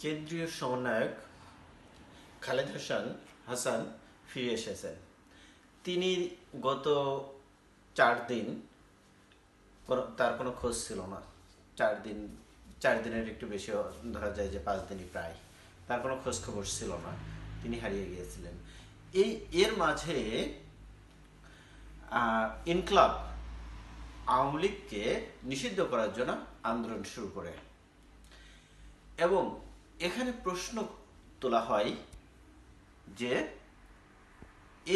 কেন্দ্রীয় সমন্বয়ক খালেদ হাসান হাসান ফিরে এসেছেন। তিনি গত চার দিন তার কোনো খোঁজ ছিল না। চার দিন, চার দিনের একটু বেশি ধরা যায় যে পাঁচ দিনই প্রায়। তার কোনো খোঁজ খবর ছিল না। তিনি হারিয়ে গিয়েছিলেন। এই, এর মাঝে ইনকলাব আওয়ামী লীগকে নিষিদ্ধ করার জন্য আন্দোলন শুরু করে। এবং এখানে প্রশ্ন তোলা হয় যে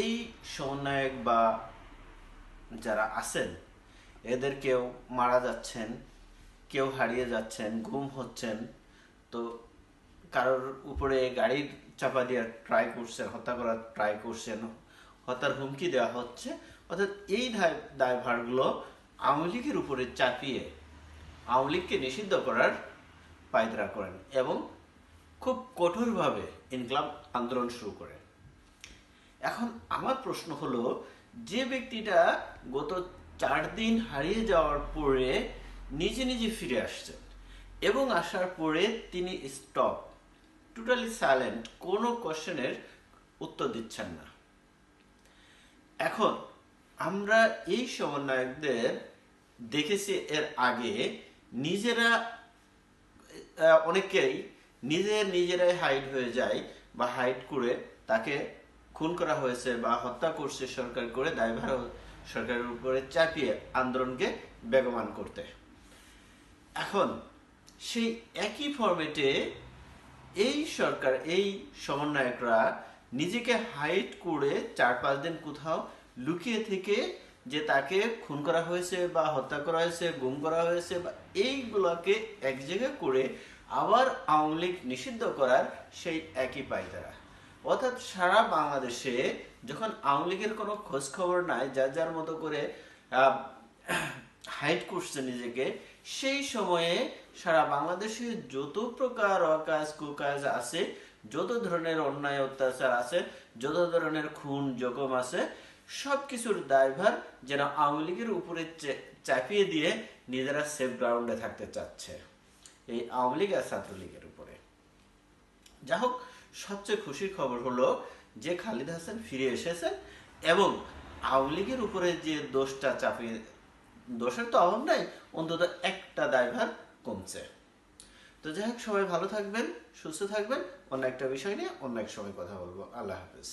এই সমন্বয়ক বা যারা আছেন, এদের কেউ মারা যাচ্ছেন, কেউ হারিয়ে যাচ্ছেন ঘুম হচ্ছেন, তো কারোর উপরে গাড়ির চাপা দেওয়ার ট্রাই করছেন, হত্যা করার ট্রাই করছেন, হত্যার হুমকি দেওয়া হচ্ছে, অর্থাৎ এই দায় দায়ভারগুলো আওয়ামী লীগের উপরে চাপিয়ে আওয়ামী লীগকে নিষিদ্ধ করার পায়তারা করেন এবং খুব কঠোরভাবে ইনকলাব আন্দোলন শুরু করেন এখন আমার প্রশ্ন হলো, যে ব্যক্তিটা গত চার দিন হারিয়ে যাওয়ার পরে নিজে নিজে ফিরে আসছেন এবং আসার পরে তিনি স্টপ টোটালি সাইলেন্ট কোনো কোশ্চেনের উত্তর দিচ্ছেন না। এখন আমরা এই সমন্বয়কদের দেখেছি এর আগে নিজেরা অনেকেই নিজে নিজেরাই হাইড হয়ে যায় বা হাইড করে তাকে খুন করা হয়েছে বা হত্যা করছে সরকার করে দায়ভার সরকারের উপরে চাপিয়ে আন্দোলনকে বেগমান করতে। এখন সেই একই ফরম্যাটে এই সরকার, এই সমন্বয়করা নিজেকে হাইট করে চার পাঁচ দিন কোথাও লুকিয়ে থেকে যে তাকে খুন করা হয়েছে বা হত্যা করা হয়েছে, গুম করা হয়েছে বা এইগুলোকে এক জায়গায় করে আবার আওয়ামী লীগ নিষিদ্ধ করার সেই একই পায়তারা অর্থাৎ সারা বাংলাদেশে যখন আওয়ামী লীগের কোনো খোঁজ খবর নাই, যার যার মতো করে হাইড করছে নিজেকে, সেই সময়ে সারা বাংলাদেশে যত প্রকার অকাজ কুকাজ আছে, যত ধরনের অন্যায় অত্যাচার আছে, যত ধরনের খুন জখম আছে সব কিছুর দায়ভার যেন আওয়ামী লীগের উপরে চাপিয়ে দিয়ে নিজেরা সেফ গ্রাউন্ডে থাকতে চাচ্ছে। এই আওয়ামী লীগ আর ছাত্রলীগের উপরে। যা হোক, সবচেয়ে খুশির খবর হলো যে খালিদ হাসান ফিরে এসেছেন এবং আওয়ামী লীগের উপরে যে দোষটা চাপিয়ে, দোষের তো অভাব নাই, অন্তত একটা দায়ভার কমছে। তো যাই হোক, সবাই ভালো থাকবেন, সুস্থ থাকবেন, অন্য একটা বিষয় নিয়ে অন্য এক সময় কথা বলব। আল্লাহ হাফিজ।